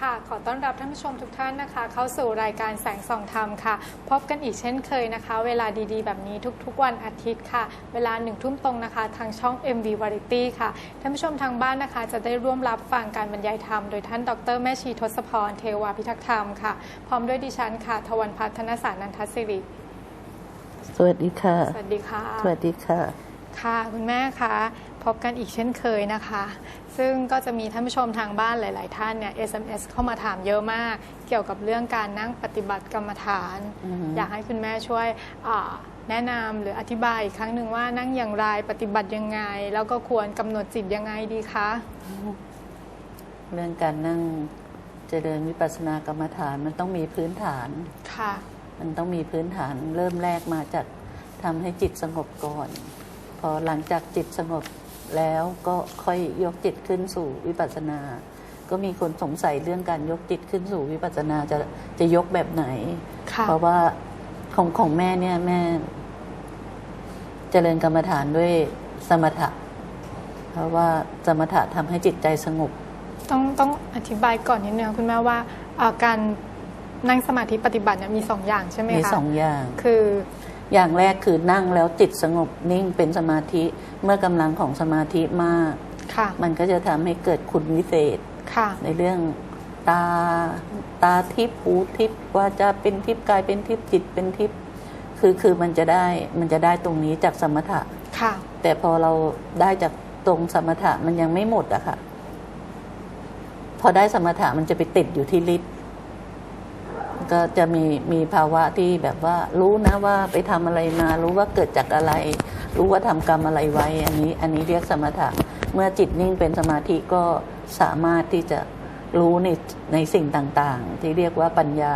สวัสดีค่ะ ขอต้อนรับท่านผู้ชมทุกท่านนะคะ เข้าสู่รายการแสงส่องธรรมค่ะ พบกันอีกเช่นเคยนะคะ เวลาดีๆ แบบนี้ทุกๆ วันอาทิตย์ค่ะ เวลาหนึ่งทุ่มตรงนะคะ ทางช่อง MV Variety ค่ะ ท่านผู้ชมทางบ้านนะคะ จะได้ร่วมรับฟังการบรรยายธรรม โดยท่านดรแม่ชีทศพร เทวาพิทักษ์ธรรมค่ะ พร้อมด้วยดิฉันค่ะ ทวันพัฒนสารนันทศิริ สวัสดีค่ะ สวัสดีค่ะ สวัสดีค่ะ ค่ะคุณแม่คะพบกันอีกเช่นเคยนะคะ ซึ่งก็จะมีท่านผู้ชมทางบ้านหลาย ๆ ท่านเนี่ย SMS เข้ามาถามเยอะมาก เกี่ยวกับเรื่องการนั่งปฏิบัติกรรมฐานอือฮึอยากให้คุณแม่ช่วยอ่าแนะนำหรืออธิบายอีกครั้งหนึ่งว่านั่งอย่างไรปฏิบัติยังไง แล้วก็ควรกำหนดจิตยังไงดีคะเรื่องการนั่งเจริญวิปัสสนากรรมฐานมันต้องมีพื้นฐานค่ะ มันต้องมีพื้นฐานเริ่มแรกมาจากทำให้จิตสงบก่อน พอหลังจากจิตสงบแล้วก็ค่อยยกจิตขึ้นสู่วิปัสสนา ก็มีคนสงสัยเรื่องการยกจิตขึ้นสู่วิปัสสนาจะจะยกแบบไหนค่ะเพราะว่าของของแม่เนี่ยแม่เจริญกรรมฐานด้วยสมถะ เพราะว่าสมถะทำให้จิตใจสงบ ต้องต้องอธิบายก่อนนิดนึงคุณแม่ว่าอ่าการนั่งสมาธิปฏิบัติเนี่ยมีสองอย่างใช่ไหมคะมีสองอย่าง คือ อย่างแรกคือนั่งแล้วจิตสงบนิ่งเป็นสมาธิเมื่อกำลังของสมาธิมากค่ะมันก็จะทำให้เกิดคุณวิเศษค่ะในเรื่องตาตาทิพย์หูทิพย์วาจาเป็นทิพย์กายเป็นทิพย์จิตเป็นทิพย์คือคือมันจะได้มันจะได้ตรงนี้จากสมถะค่ะ แต่พอเราได้จากตรงสมถะมันยังไม่หมดอะค่ะ พอได้สมถะมันจะไปติดอยู่ที่ฤทธิ์ ก็จะมีมีภาวะที่แบบว่ารู้นะว่าไปทำอะไรมา รู้ว่าเกิดจากอะไร รู้ว่าทำกรรมอะไรไว้ อันนี้อันนี้เรียกสมถะ เมื่อจิตนิ่งเป็นสมาธิก็สามารถที่จะรู้ในในสิ่งต่างๆ ที่เรียกว่าปัญญา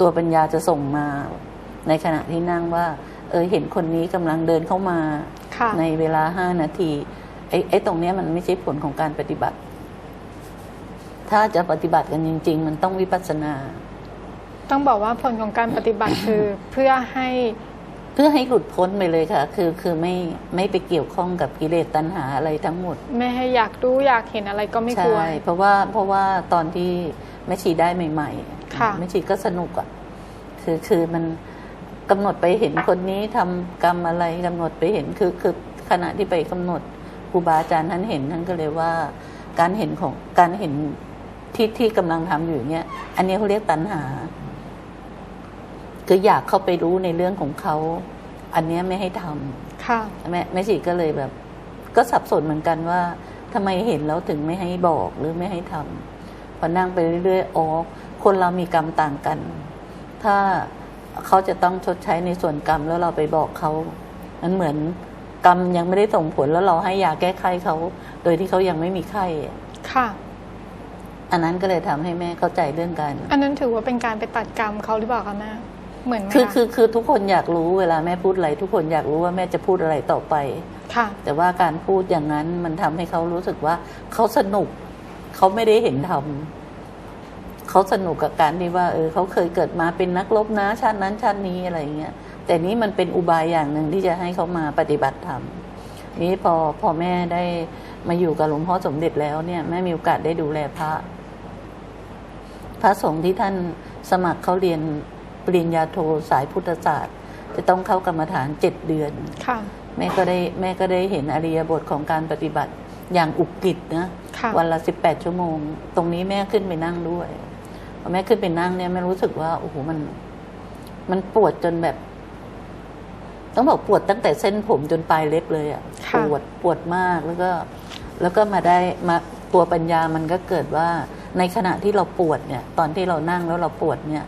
ตัวปัญญาจะส่งมา ในขณะที่นั่งว่า เออเห็นคนนี้กำลังเดินเข้ามาในเวลาห้านาทีไอ้ไอ้ตรงเนี้ยมันไม่ใช่ผลของการปฏิบัติ ถ้าจะปฏิบัติกันจริง ๆ มันต้องวิปัสสนา ต้องบอกว่าผลของการปฏิบัติคือเพื่อให้เพื่อให้หลุดพ้นไปเลยค่ะ คือคือไม่ไม่ไปเกี่ยวข้องกับกิเลสตัณหาอะไรทั้งหมด ไม่ให้อยากรู้อยากเห็นอะไรก็ไม่ควใช่รเพราะว่าเพราะว่าตอนที่แม่ชีได้ใหม่ๆค่ะแม่ชีก็สนุกอะ่ะคือคือมันกำหนดไปเห็นคนนี้ทำกรรมอะไรกำหนดไปเห็นคือคือขณะที่ไปกำหนดครูบาอาจารย์ท่านเห็นท่านก็เลยว่า การเห็นของการเห็นที่ที่กำลังทำอยู่เนี่ย อันนี้เขาเรียกตัณหา คืออยากเข้าไปรู้ในเรื่องของเขา อันเนี้ยไม่ให้ทำค่ะแม่แม่ชีก็เลยแบบ ก็สับสนเหมือนกันว่าทำไมเห็นแล้วถึงไม่ให้บอกหรือไม่ให้ทำพอนั่งไปเรื่อยๆอ๋อคนเรามีกรรมต่างกัน ถ้าเขาจะต้องชดใช้ในส่วนกรรมแล้วเราไปบอกเขามันเหมือนกรรมยังไม่ได้ส่งผลแล้วเราให้ยาแก้ไขเขา โดยที่เขายังไม่มีไข้ค่ะ อันนั้นก็เลยทำให้แม่เข้าใจเรื่องการ อันนั้นถือว่าเป็นการไปตัดกรรมเขาหรือเปล่าคะแม่ เหมือนไหมคือคะคือคือทุกคนอยากรู้เวลาแม่พูดอะไร ทุกคนอยากรู้ว่าแม่จะพูดอะไรต่อไป ค่ะ แต่ว่าการพูดอย่างนั้นมันทำให้เขารู้สึกว่าเขาสนุก เขาไม่ได้เห็นธรรมเขาสนุกกับการที่ว่าเออเขาเคยเกิดมาเป็นนักรบนะชาตินั้นชาตินี้อะไรอย่างเงี้ย แต่นี้มันเป็นอุบายอย่างหนึ่งที่จะให้เขามาปฏิบัติธรรมนี้พอพอแม่ได้มาอยู่กับหลวงพ่อสมเด็จแล้วเนี่ยแม่มีโอกาสได้ดูแลพระ พระสงฆ์ที่ท่านสมัครเขาเรียน ปริญญาโทสายพุทธศาสตร์ จะต้องเข้ากรรมฐานเจ็ดเดือนค่ะแม่ก็ได้แม่ก็ได้เห็นอริยบทของการปฏิบัติอย่างอุกฤษนะค่ะวันละสิบแปดชั่วโมง ตรงนี้แม่ขึ้นไปนั่งด้วยพอแม่ขึ้นไปนั่งเนี่ยแม่รู้สึกว่าโอ้โหมัน มันปวดจนแบบ ต้องบอกปวดตั้งแต่เส้นผมจนปลายเล็บเลยอะค่ะ ปวดปวดมากแล้วก็ แล้วก็มาได้มาตัวปัญญามันก็เกิดว่าในขณะที่เราปวดเนี่ย ตอนที่เรานั่งแล้วเราปวดเนี่ย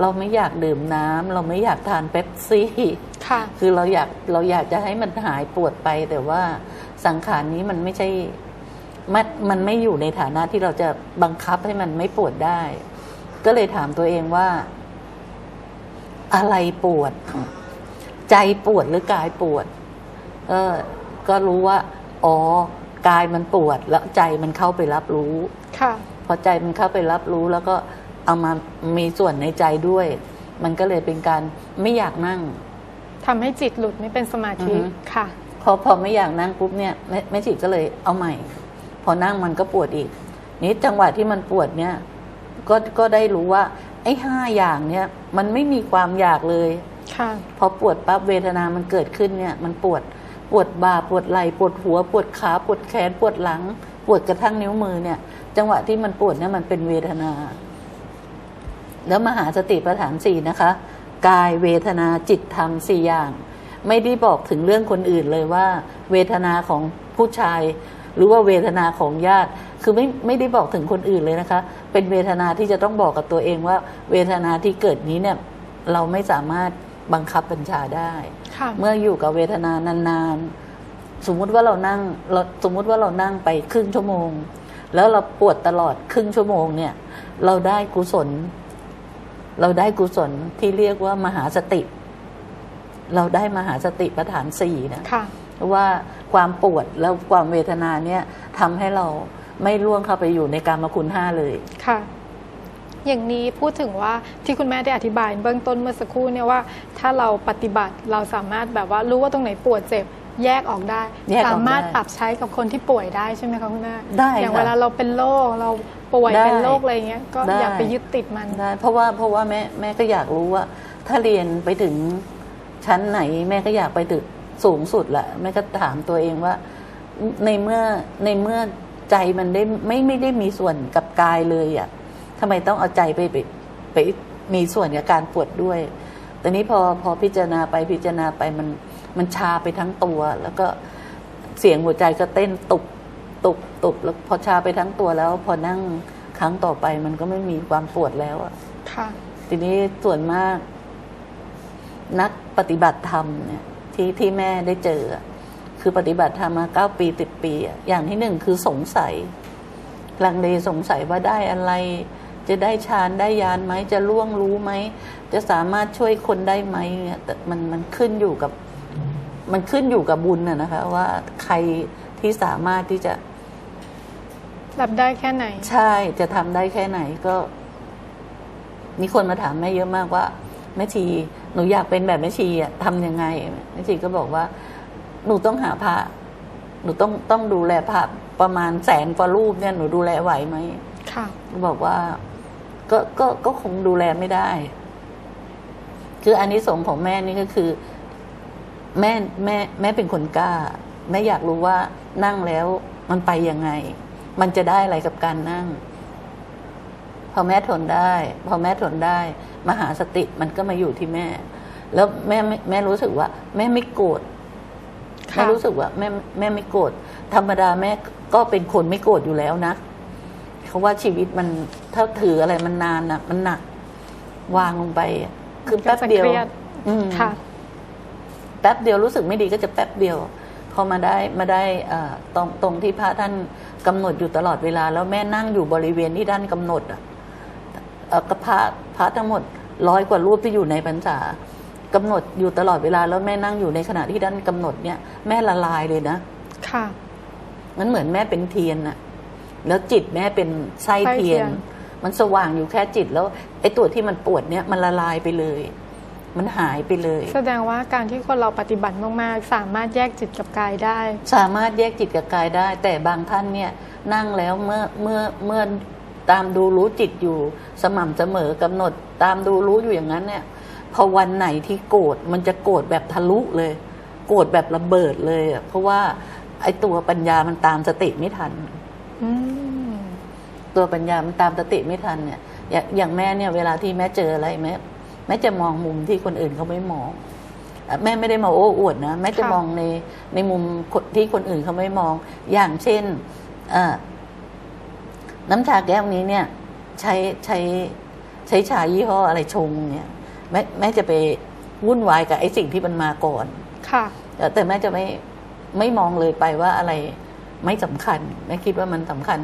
เราไม่อยากดื่มน้ำเราไม่อยากทานเป๊ปซี่ค่ะคือเราอยากเราอยากจะให้มันหายปวดไป แต่ว่าสังขารนี้มันไม่ใช่มันมันไม่อยู่ในฐานะที่เราจะบังคับให้มันไม่ปวดได้ ก็เลยถามตัวเองว่า อะไรปวด ใจปวดหรือกายปวด เออ ก็รู้ว่า อ๋อกายมันปวดแล้วใจมันเข้าไปรับรู้ ค่ะ พอใจมันเข้าไปรับรู้แล้วก็ เอามามีส่วนในใจด้วย มันก็เลยเป็นการไม่อยากนั่งทำให้จิตหลุดไม่เป็นสมาธิอือฮึค่ะพอพอไม่อยากนั่งปุ๊บเนี่ยแม่แม่จิตก็เลยเอาใหม่ พอนั่งมันก็ปวดอีก นี้จังหวะที่มันปวดเนี่ย ก็ก็ได้รู้ว่า ไอ้ห้าอย่างเนี้ยมันไม่มีความอยากเลยค่ะพอปวดปั๊บเวทนามันเกิดขึ้นเนี่ย มันปวดปวดบ่าปวดไหล่ปวดหัว ปวดขาปวดแขนปวดหลัง ปวดกระทั่งนิ้วมือเนี่ย จังหวะที่มันปวดเนี่ยมันเป็นเวทนา แล้วมหาสติปัฏฐานสี่นะคะ กายเวทนาจิตธรรมสี่อย่าง ไม่ได้บอกถึงเรื่องคนอื่นเลยว่า เวทนาของผู้ชาย หรือว่าเวทนาของญาติ คือไม่ไม่ได้บอกถึงคนอื่นเลยนะคะ เป็นเวทนาที่จะต้องบอกกับตัวเองว่า เวทนาที่เกิดนี้เนี่ยเราไม่สามารถบังคับบัญชาได้ค่ะเมื่ออยู่กับเวทนานานๆ สมมุติว่าเรานั่งเราสมมุติว่าเรานั่งไปครึ่งชั่วโมง แล้วเราปวดตลอดครึ่งชั่วโมงเนี่ย เราได้กุศล เราได้กุศลที่เรียกว่ามหาสติ เราได้มหาสติปัฏฐานสี่นะค่ะว่าความปวดแล้วความเวทนาเนี่ยทำให้เราไม่ล่วงเข้าไปอยู่ในการมคุณห้าเลยค่ะอย่างนี้พูดถึงว่าที่คุณแม่ได้อธิบายเบื้องต้นเมื่อสักครู่เนี่ยว่า ถ้าเราปฏิบัติเราสามารถแบบว่ารู้ว่าตรงไหนปวดเจ็บ แยกออกได้ แยกออกได้สามารถปรับใช้กับคนที่ป่วยได้ใช่ไหมคะคุณแม่ได้อย่างค่ะเวลาเราเป็นโรคเราป่วยได้เป็นโรคอะไรเงี้ยก็ได้ อย่าไปยึดติดมัน ได้เพราะว่าเพราะว่าแม่แม่ก็อยากรู้ว่า ถ้าเรียนไปถึงชั้นไหน แม่ก็อยากไปถึงสูงสุดแหละแม่ก็ถามตัวเองว่า ในเมื่อในเมื่อใจมันได้ไม่ไม่ได้มีส่วนกับกายเลยอะ่ะทำไมต้องเอาใจไปไปไปมีส่วนกับการปวดด้วยแต่นี้พอพอพิจารณาไปพิจารณาไปมัน มันชาไปทั้งตัว แล้วก็เสียงหัวใจก็เต้นตุบตุบตุบแล้วพอชาไปทั้งตัวแล้ว พอนั่งครั้งต่อไปมันก็ไม่มีความปวดแล้วอะค่ะ ทีนี้ส่วนมาก นักปฏิบัติธรรมเนี่ยที่ที่แม่ได้เจออะคือปฏิบัติธรรมมาเก้าปีติดปีอะอย่างที่หนึ่งคือสงสัยลังเลสงสัยว่าได้อะไร จะได้ฌานได้ยานไหมจะล่วงรู้ไหม จะสามารถช่วยคนได้ไหมเนี่ยแต่มันมันขึ้นอยู่กับ มันขึ้นอยู่กับบุญน่ะนะคะ ว่าใครที่สามารถที่จะรับได้แค่ไหน ใช่จะทำได้แค่ไหนก็มีคนมาถามแม่เยอะมากว่าแม่ชีหนูอยากเป็นแบบแม่ชีอะทำยังไงแม่ชีก็บอกว่า หนูต้องหาพระหนูต้องต้องดูแลพระประมาณแสนกว่ารูปเนี่ยหนูดูแลไหวไหมค่ะบอกว่าก็ก็ก็คงดูแลไม่ได้ คืออันนี้สงส์ของแม่นี่ก็คือ แม่แม่แม่เป็นคนกล้าแม่อยากรู้ว่านั่งแล้วมันไปยังไง มันจะได้อะไรกับการนั่ง พอแม่ทนได้ พอแม่ทนได้ มหาสติมันก็มาอยู่ที่แม่ แล้วแม่แม่แม่รู้สึกว่า แม่ไม่โกรธค่ะแม่รู้สึกว่าแม่แม่ไม่โกรธธรรมดาแม่ก็เป็นคนไม่โกรธอยู่แล้วนะเขาว่าชีวิตมันถ้าถืออะไรมันนานนะมันหนัก วางลงไปอะคือแป๊บเดียวก็จะครีดอืมค่ะ แป๊บเดียวรู้สึกไม่ดีก็จะแป๊บเดียวพอมาได้มาได้เอ่อตรงตรงที่พระท่านกำหนดอยู่ตลอดเวลา แล้วแม่นั่งอยู่บริเวณที่ท่านกำหนดอะเอ่อกับพระพระทั้งหมดร้อยกว่ารูปที่อยู่ในพรรษากำหนดอยู่ตลอดเวลา แล้วแม่นั่งอยู่ในขณะที่ท่านกำหนดเนี่ยแม่ละลายเลยนะ ค่ะมันเหมือนแม่เป็นเทียนน่ะแล้วจิตแม่เป็นไส้เทียนไส้เทียน มันสว่างอยู่แค่จิตแล้วไอ้ตัวที่มันปวดเนี่ยมันละลายไปเลย มันหายไปเลย แสดงว่าการที่คนเราปฏิบัติมากๆ สามารถแยกจิตกับกายได้ สามารถแยกจิตกับกายได้ แต่บางท่านเนี่ยนั่งแล้วเมื่อเมื่อเมื่อตามดูรู้จิตอยู่สม่ำเสมอกำหนด ตามดูรู้อยู่อย่างนั้นเนี่ยพอวันไหนที่โกรธมันจะโกรธแบบทะลุเลย โกรธแบบระเบิดเลยอะเพราะว่าไอ้ตัวปัญญามันตามสติไม่ทันอืมตัวปัญญามันตามสติไม่ทันเนี่ยอย่างอย่างแม่เนี่ยเวลาที่แม่เจออะไรแม่ แม่จะมองมุมที่คนอื่นเขาไม่มองอะแม่ไม่ได้มาโอ้อวดนะแม่จะค่ะมองในในมุมคนที่คนอื่นเขาไม่มอง อย่างเช่นเอ่อน้ำชาแก้วนี้เนี่ย ใช้ใช้ใช้ชายี่ห้ออะไรชงเนี่ยแม่แม่จะไปวุ่นวายกับไอ้สิ่งที่มันมาก่อน ค่ะ แต่แต่แม่จะไม่ไม่มองเลยไปว่าอะไรไม่สำคัญแม่คิดว่ามันสำคัญ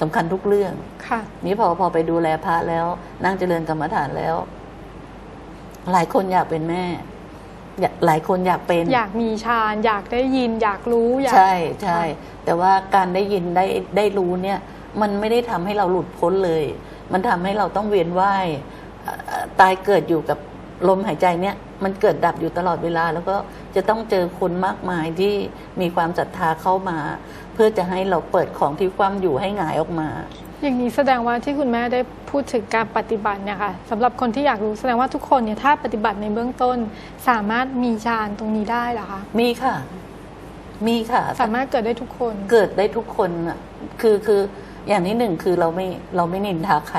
สำคัญทุกเรื่อง ค่ะ นี้พอพอไปดูแลพระแล้ว นั่งเจริญกรรมฐานแล้ว หลายคนอยากเป็นแม่อยากหลายคนอยากเป็น อยากมีฌานอยากได้ยินอยากรู้อยากใช่ใช่แต่ว่าการได้ยินได้ได้รู้เนี่ย มันไม่ได้ทำให้เราหลุดพ้นเลย มันทำให้เราต้องเวียนว่ายเอ่อเอ่อตายเกิดอยู่กับลมหายใจเนี่ย มันเกิดดับอยู่ตลอดเวลา แล้วก็จะต้องเจอคนมากมายที่มีความศรัทธาเข้ามา เพื่อจะให้เราเปิดของที่คว่ำอยู่ให้หงายออกมา อย่างนี้แสดงว่าที่คุณแม่ได้พูดถึงการปฏิบัติเนี่ยค่ะสำหรับคนที่อยากรู้แสดงว่าทุกคนเนี่ยถ้าปฏิบัติในเบื้องต้น สามารถมีฌานตรงนี้ได้เหรอคะมีค่ะ มีค่ะ สามารถเกิดได้ทุกคนเกิดได้ทุกคนอะคือคืออย่างที่หนึ่งคือเราไม่เราไม่นินทาใคร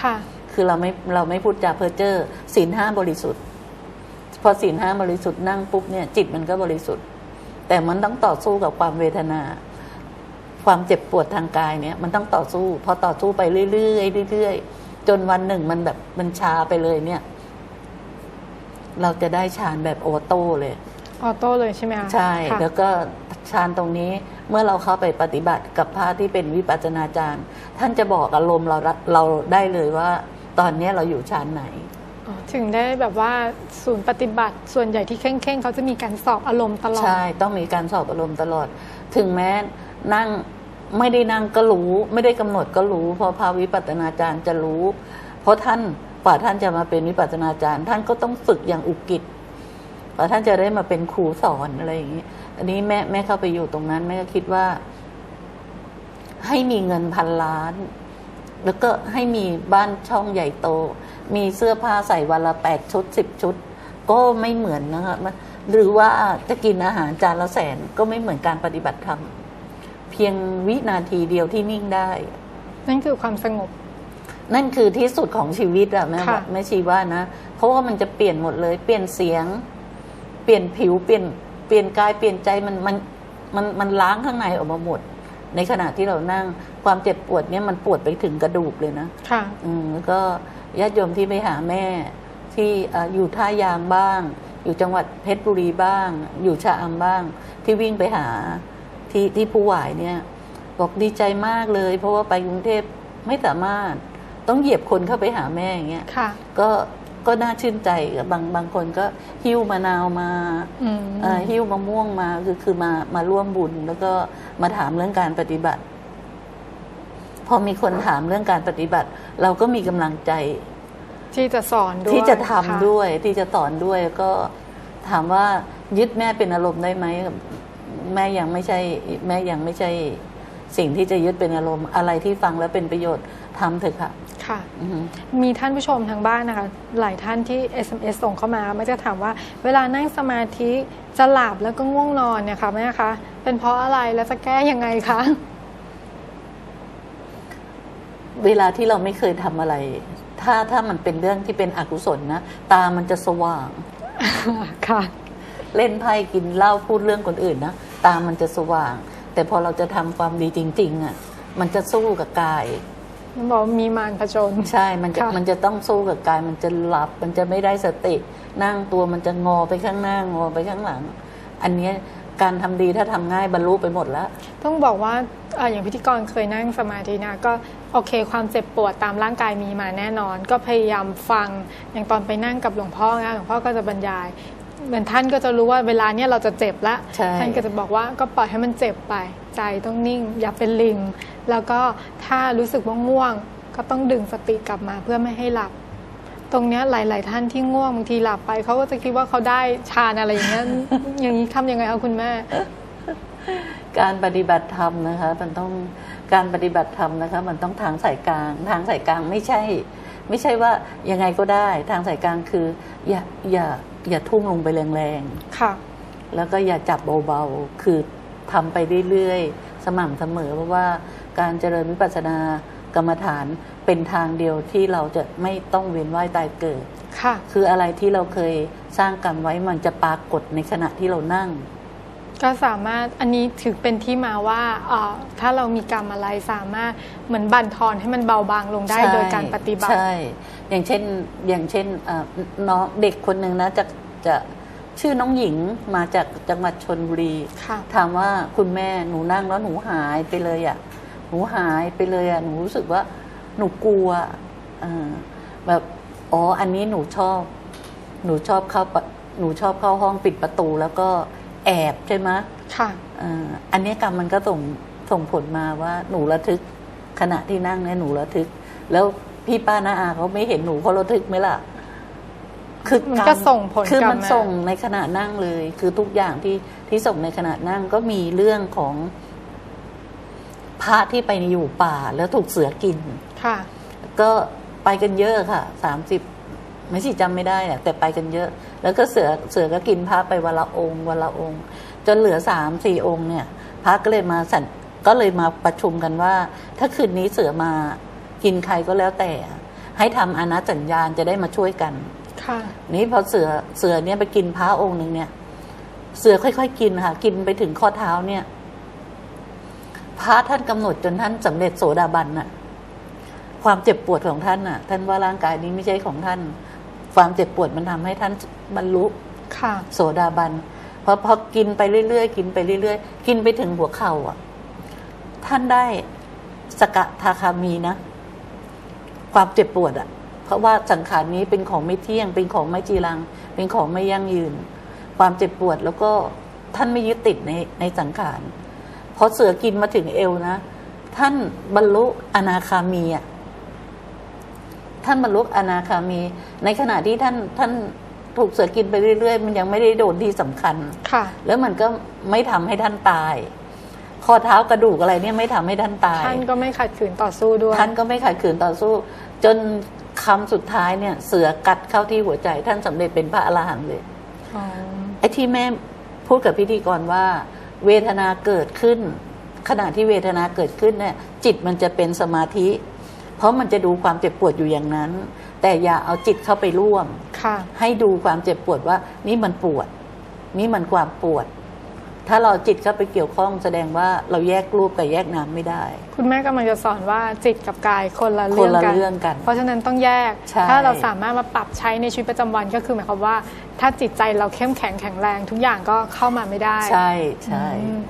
ค่ะ คือเราไม่เราไม่พูดจาเพ้อเจ้อศีลห้าบริสุทธิ์ พอศีลห้าบริสุทธิ์นั่งปุ๊บเนี่ยจิตมันก็บริสุทธิ์ แต่มันต้องต่อสู้กับความเวทนา ความเจ็บปวดทางกายเนี่ยมันต้องต่อสู้ พอต่อสู้ไปเรื่อยๆเรื่อยๆจนวันหนึ่งมันแบบมันชาไปเลยเนี่ย เราจะได้ฌานแบบโอโต้เลยออโต้เลยใช่ไหมคะใช่ค่ะแล้วก็ฌานตรงนี้เมื่อเราเข้าไปปฏิบัติกับพระที่เป็นวิปัสสนาจารย์ ท่านจะบอกอารมณ์เราเราได้เลยว่า ตอนเนี้ยเราอยู่ฌานไหนอ๋อถึงได้แบบว่าศูนย์ปฏิบัติส่วนใหญ่ที่เข่งๆเขาจะมีการสอบอารมณ์ตลอด ใช่ ต้องมีการสอบอารมณ์ตลอด ถึงแม้ นั่งไม่ได้นั่งก็รู้ ไม่ได้กำหนดก็รู้ เพราะพระวิปัสสนาจารย์จะรู้ เพราะท่านกว่าท่านจะมาเป็นวิปัสนาจารย์ ท่านก็ต้องฝึกอย่างอุกิจกว่าท่านจะได้มาเป็นครูสอนอะไรอย่างนี้อันนี้แม่แม่เข้าไปอยู่ตรงนั้นแม่ก็คิดว่า ให้มีเงินพันล้าน แล้วก็ให้มีบ้านช่องใหญ่โต มีเสื้อผ้าใส่วันละแปดชุดสิบชุด ก็ไม่เหมือนนะคะมันหรือว่าจะกินอาหารจานละแสนก็ไม่เหมือนการปฏิบัติธรรม เพียงวินาทีเดียวที่นิ่งได้ นั่นคือความสงบ นั่นคือที่สุดของชีวิตอะแม่ค่ะว่าแม่ชีว่านะเพราะว่ามันจะเปลี่ยนหมดเลย เปลี่ยนเสียง เปลี่ยนผิวเปลี่ยนเปลี่ยนกายเปลี่ยนใจมันมันมันมันล้างข้างในออกมาหมด ในขณะที่เรานั่งความเจ็บปวดเนี่ยมันปวดไปถึงกระดูกเลยนะค่ะอืมแล้วก็ญาติโยมที่ไปหาแม่ที่เอ่ออยู่ท่ายางบ้าง อยู่จังหวัดเพชรบุรีบ้าง อยู่ชะอำบ้างที่วิ่งไปหา ที่ที่ผู้หวายเนี่ยบอกดีใจมากเลย เพราะว่าไปกรุงเทพไม่สามารถต้องเหยียบคนเข้าไปหาแม่อย่างเงี้ยค่ะก็ก็น่าชื่นใจบางบางคนก็หิ้วมะนาวมาอืมเอ่อหิ้วมะม่วงมาคือคือมามาร่วมบุญ แล้วก็มาถามเรื่องการปฏิบัติ พอมีคนถามเรื่องการปฏิบัติ เราก็มีกำลังใจ ที่จะสอนด้วยที่จะทำค่ด้วย ที่จะสอนด้วยก็ถามว่ายึดแม่เป็นอารมณ์ได้ไหม แม่ยังไม่ใช่แม่ยังไม่ใช่สิ่งที่จะยึดเป็นอารมณ์อะไรที่ฟังแล้วเป็นประโยชน์ทำเถอะค่ะค่ะอือฮึมีท่านผู้ชมทางบ้านนะคะ หลายท่านที่ SMS ส่งเข้ามาไม่จะถามว่า เวลานั่งสมาธิจะหลับแล้วก็ง่วงนอนเนี่ยค่ะแม่คะ เป็นเพราะอะไรแล้วจะแก้ยังไงคะเวลาที่เราไม่เคยทำอะไร ถ้าถ้ามันเป็นเรื่องที่เป็นอกุศลนะ ตามันจะสว่างค่ะ เล่นไพ่กินเหล้าพูดเรื่องคนอื่นนะ ตามันจะสว่าง แต่พอเราจะทำความดีจริง ๆ อะ มันจะสู้กับกายมันบอกมีมารผจญใช่ มันจะค่ะมันจะต้องสู้กับกาย มันจะหลับ มันจะไม่ได้สติ นั่งตัวมันจะงอไปข้างหน้างอไปข้างหลัง อันเนี้ยการทำดีถ้าทำง่ายบรรลุไปหมดแล้ว ต้องบอกว่าเอ่ออย่างพิธีกรเคยนั่งสมาธินะก็โอเค ความเจ็บปวดตามร่างกายมีมาแน่นอน ก็พยายามฟังอย่างตอนไปนั่งกับหลวงพ่อนะหลวงพ่อก็จะบรรยาย เหมือนท่านก็จะรู้ว่าเวลาเนี้ยเราจะเจ็บละใช่ ท่านก็จะบอกว่าก็ปล่อยให้มันเจ็บไป ใจต้องนิ่ง อย่าเป็นลิง แล้วก็ถ้ารู้สึกว่าง่วง ก็ต้องดึงสติกลับมาเพื่อไม่ให้หลับ ตรงเนี้ยหลาย ๆ ท่านที่ง่วงบางทีหลับไปเขาก็จะคิดว่าเขาได้ฌานอะไรอย่างเงี้ย อย่างนี้ทำยังไงคะคุณแม่ การปฏิบัติธรรมนะคะ มันต้องการปฏิบัติธรรมนะคะ มันต้องทางสายกลาง ทางสายกลางไม่ใช่ ไม่ใช่ว่ายังไงก็ได้ทางสายกลางคือ อย่าอย่าอย่าทุ่มลงไปแรงค่ะๆแล้วก็อย่าจับเบาๆ คือทำไปเรื่อยๆ สม่ำเสมอเพราะว่าการเจริญวิปัสสนากรรมฐานเป็นทางเดียวที่เราจะไม่ต้องเวียนว่ายตายเกิด ค่ะ คืออะไรที่เราเคยสร้างกรรมไว้มันจะปรากฏในขณะที่เรานั่ง ก็สามารถอันนี้ถือเป็นที่มาว่าเอ่อถ้าเรามีกรรมอะไรสามารถเหมือนบั่นทอนให้มันเบาบางลงได้ใช่โดยการปฏิบัติ ใช่อย่างเช่นอย่างเช่นเอ่อน้องเด็กคนหนึ่งนะจะจะชื่อน้องหญิงมาจากจังหวัดชนบุรี ค่ะ ถามว่าคุณแม่หนูนั่งแล้วหนูหายไปเลยอะ่ะหนูหายไปเลยอะ่ะหนูรู้สึกว่าหนูกลัวเออแบบอ๋ออันนี้หนูชอบ หนูชอบเข้าปะหนูชอบเข้าห้องปิดประตู แล้วก็ แอบใช่ไหมค่ะเอ่ออันเนี้ยกรรมมันก็ส่งส่งผลมาว่าหนูระทึกขณะที่นั่งเนี่ยหนูระทึก แล้วพี่ป้าน้าอาเขาไม่เห็นหนูเขาระทึกไหมล่ะ คือมันารก็ส่งผลคือกลับมันมาส่งในขณะนั่งเลย คือทุกอย่างที่ที่ส่งในขณะนั่งก็มีเรื่องของพระที่ไปอยู่ป่าแล้วถูกเสือกิน ค่ะ ก็ไปกันเยอะค่ะ สามสิบ ไม่ใช่จำไม่ได้อะแต่ไปกันเยอะ แล้วก็เสือเสือก็กินพระไปวันละองค์วันละองค์ จนเหลือสามสี่องค์เนี่ยพระก็เลยมาสั่นก็เลยมาประชุมกันว่า ถ้าคืนนี้เสือมากินใครก็แล้วแต่ ให้ทำอนัตสัญญาณจะได้มาช่วยกันค่ะนี่พอเสือเสือเนี่ยไปกินพระองค์หนึ่งเนี่ย เสือค่อยๆกินค่ะ กินไปถึงข้อเท้าเนี่ย พระท่านกำหนดจนท่านสำเร็จโสดาบันน่ะ ความเจ็บปวดของท่านน่ะ ท่านว่าร่างกายนี้ไม่ใช่ของท่าน ความเจ็บปวดมันทำให้ท่านบรรลุค่ะโสดาบันพอพอกินไปเรื่อยๆกินไปเรื่อยๆ กินไปถึงหัวเข่าอะ ท่านได้สกทาคามีนะ ความเจ็บปวดอะ เพราะว่าสังขารนี้เป็นของไม่เที่ยง เป็นของไม่จีรัง เป็นของไม่ยั่งยืน ความเจ็บปวดแล้วก็ท่านไม่ยึดติดในในสังขารพอเสือกินมาถึงเอวนะ ท่านบรรลุอนาคามีอะ ท่านบรรลุอนาคามี ในขณะที่ท่านท่านถูกเสือกินไปเรื่อยๆ มันยังไม่ได้โดนที่สำคัญค่ะ แล้วมันก็ไม่ทำให้ท่านตาย ข้อเท้ากระดูกอะไรเนี่ยไม่ทำให้ท่านตาย ท่านก็ไม่ขัดขืนต่อสู้ด้วย ท่านก็ไม่ขัดขืนต่อสู้ จนคำสุดท้ายเนี่ย เสือกัดเข้าที่หัวใจ ท่านสำเร็จเป็นพระอรหันต์เลยอ๋อไอ้ที่แม่พูดกับพิธีกรว่า เวทนาเกิดขึ้น ขณะที่เวทนาเกิดขึ้นเนี่ยจิตมันจะเป็นสมาธิ เพราะมันจะดูความเจ็บปวดอยู่อย่างนั้น แต่อย่าเอาจิตเข้าไปร่วมค่ะ ให้ดูความเจ็บปวดว่า นี่มันปวด นี่มันความปวด ถ้าเราจิตเข้าไปเกี่ยวข้องแสดงว่าเราแยกรูปกับแยกนามไม่ได้ คุณแม่กำลังจะสอนว่าจิตกับกายคนละคเรื่นองละกันเรื่องกัน เพราะฉะนั้นต้องแยก ใช่ ถ้าเราสามารถมาปรับใช้ในชีวิตประจำวันก็คือหมายความว่า ถ้าจิตใจเราเข้มแข็งแข็งแรง ทุกอย่างก็เข้ามาไม่ได้ ใช่ใช่ อืม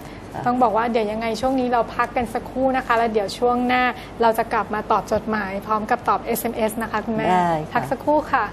ต้องบอกว่าเดี๋ยวยังไงช่วงนี้เราพักกันสักครู่นะคะ แล้วเดี๋ยวช่วงหน้าเราจะกลับมาตอบจดหมาย พร้อมกับตอบ SMS นะคะคุณแม่ได้ค่ะพักสักครู่ค่ะ